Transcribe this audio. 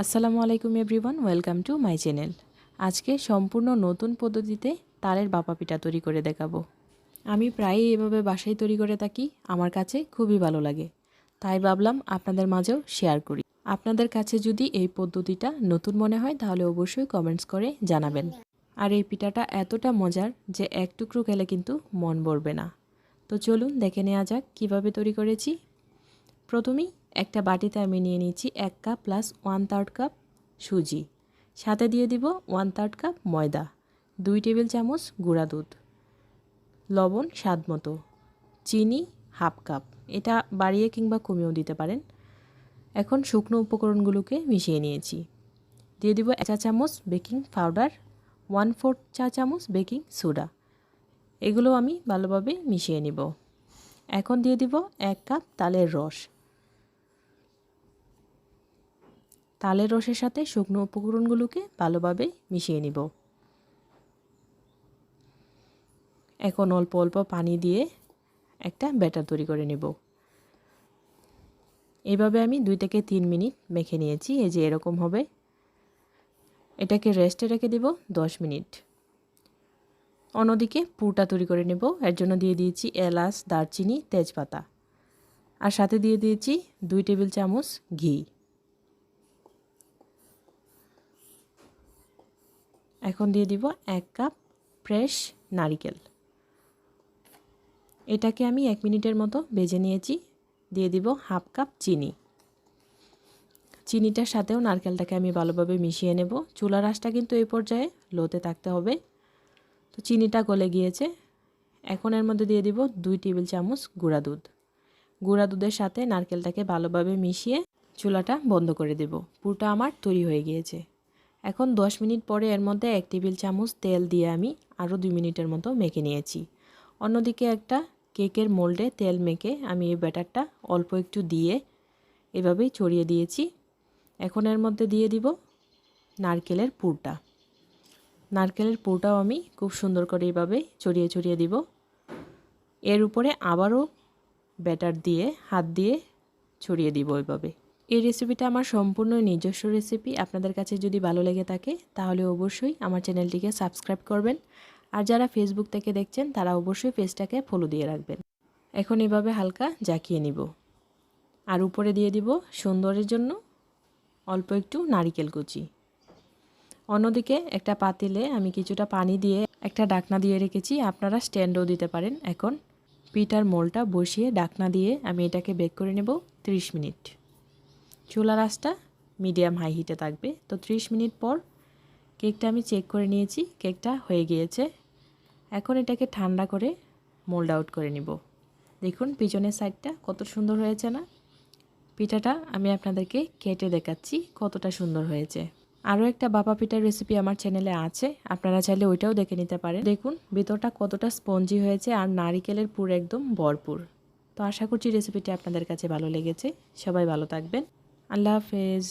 আসসালামু আলাইকুম everyone, welcome to my channel. আজকে সম্পূর্ণ নতুন পদ্ধতিতে তালের বাপা পিঠা তৈরি করে দেখাবো। আমি প্রায়ই এভাবে বাসায় তৈরি করে থাকি, আমার কাছে খুবই ভালো লাগে। তাই ভাবলাম আপনাদের মাঝেও শেয়ার করি। আপনাদের কাছে যদি এই পদ্ধতিটা নতুন মনে হয়, তাহলে অবশ্যই কমেন্টস করে জানাবেন। আর এই পিঠাটা এতটা মজার যে এক টুকরো খেলে কিন্তু মন ভরবে না। তো চলুন দেখে নেওয়া যাক কীভাবে তৈরি করেছি। প্রথমেই একটা বাটিতে আমি নিয়ে নিচ্ছি এক cup plus one third cup সুজি। সাথে দিয়ে দিব ওয়ান থার্ড কাপ ময়দা, দুই টেবিল চামচ গুঁড়া দুধ, লবণ স্বাদ মতো, চিনি হাফ কাপ এটা বাড়িয়ে কিংবা কমিয়েও দিতে পারেন। এখন শুকনো উপকরণগুলোকে মিশিয়ে নিয়েছি। দিয়ে দিব এক চা চামচ বেকিং পাউডার ওয়ান ফোর্থ চা চামচ বেকিং সোডা এগুলো আমি ভালোভাবে মিশিয়ে নিব। এখন দিয়ে দিব এক কাপ তালের রস। তালের রসের সাথে শুকনো উপকরণগুলোকে ভালোভাবে মিশিয়ে নিব। এখন অল্প অল্প পানি দিয়ে একটা ব্যাটার তৈরি করে নেব। এইভাবে আমি দুই থেকে তিন মিনিট মেখে নিয়েছি, এই যে এরকম হবে। এটাকে রেস্টে রেখে দেব দশ মিনিট। অন্যদিকে পুরটা তৈরি করে নেব। এর জন্য দিয়ে দিয়েছি এলাচ, দারচিনি, তেজপাতা। আর সাথে দিয়ে দিয়েছি দুই টেবিল চামচ ঘি। এখন দিয়ে দিব এক কাপ ফ্রেশ নারিকেল। এটাকে আমি এক মিনিটের মতো বেজে নিয়েছি। দিয়ে দিব হাফ কাপ চিনি। চিনিটার সাথেও নারকেলটাকে আমি ভালোভাবে মিশিয়ে নেব। চুলার আঁশটা কিন্তু এই পর্যায়ে লোতে থাকতে হবে। তো চিনিটা গলে গিয়েছে। এখন এর মধ্যে দিয়ে দিব দুই টেবিল চামচ গুঁড়া দুধ। গুঁড়া দুধের সাথে নারকেলটাকে ভালোভাবে মিশিয়ে চুলাটা বন্ধ করে দেব। পুরটা আমার তৈরি হয়ে গিয়েছে। এখন 10 মিনিট পরে এর মধ্যে এক টেবিল চামচ তেল দিয়ে আমি আরও দুই মিনিটের মতো মেখে নিয়েছি। অন্যদিকে একটা কেকের মোল্ডে তেল মেখে আমি এই ব্যাটারটা অল্প একটু দিয়ে এভাবেই ছড়িয়ে দিয়েছি। এখন এর মধ্যে দিয়ে দিব নারকেলের পুরটা। নারকেলের পুরটাও আমি খুব সুন্দর করে এইভাবে ছড়িয়ে ছড়িয়ে দিব। এর উপরে আবারও ব্যাটার দিয়ে হাত দিয়ে ছড়িয়ে দিব ওইভাবে এই রেসিপিটা আমার সম্পূর্ণ নিজস্ব রেসিপি আপনাদের কাছে যদি ভালো লেগে থাকে, তাহলে অবশ্যই আমার চ্যানেলটিকে সাবস্ক্রাইব করবেন। আর যারা ফেসবুক থেকে দেখছেন, তারা অবশ্যই পেজটাকে ফলো দিয়ে রাখবেন। এখন এভাবে হালকা জাকিয়ে নিব। আর উপরে দিয়ে দিব সুন্দরের জন্য অল্প একটু নারিকেল কুচি। অন্যদিকে একটা পাতিলে আমি কিছুটা পানি দিয়ে একটা ডাকনা দিয়ে রেখেছি। আপনারা স্ট্যান্ডও দিতে পারেন। এখন পিঠার মোলটা বসিয়ে ডাকনা দিয়ে আমি এটাকে বেক করে নেব 30 মিনিট। চুলার আঁচটা মিডিয়াম হাই হিটে থাকবে। তো 30 মিনিট পর কেকটা আমি চেক করে নিয়েছি কেকটা হয়ে গিয়েছে। এখন এটাকে ঠান্ডা করে মোল্ড আউট করে নিব। দেখুন পিছনের সাইডটা কত সুন্দর হয়েছে না? পিঠাটা আমি আপনাদেরকে কেটে দেখাচ্ছি কতটা সুন্দর হয়েছে। আরও একটা বাপা পিঠার রেসিপি আমার চ্যানেলে আছে, আপনারা চাইলে ওইটাও দেখে নিতে পারেন। দেখুন, ভিতরটা কতটা স্পঞ্জি হয়েছে আর নারিকেলের পুর একদম ভরপুর। তো আশা করছি রেসিপিটি আপনাদের কাছে ভালো লেগেছে। সবাই ভালো থাকবেন। আল্লাহ হাফেজ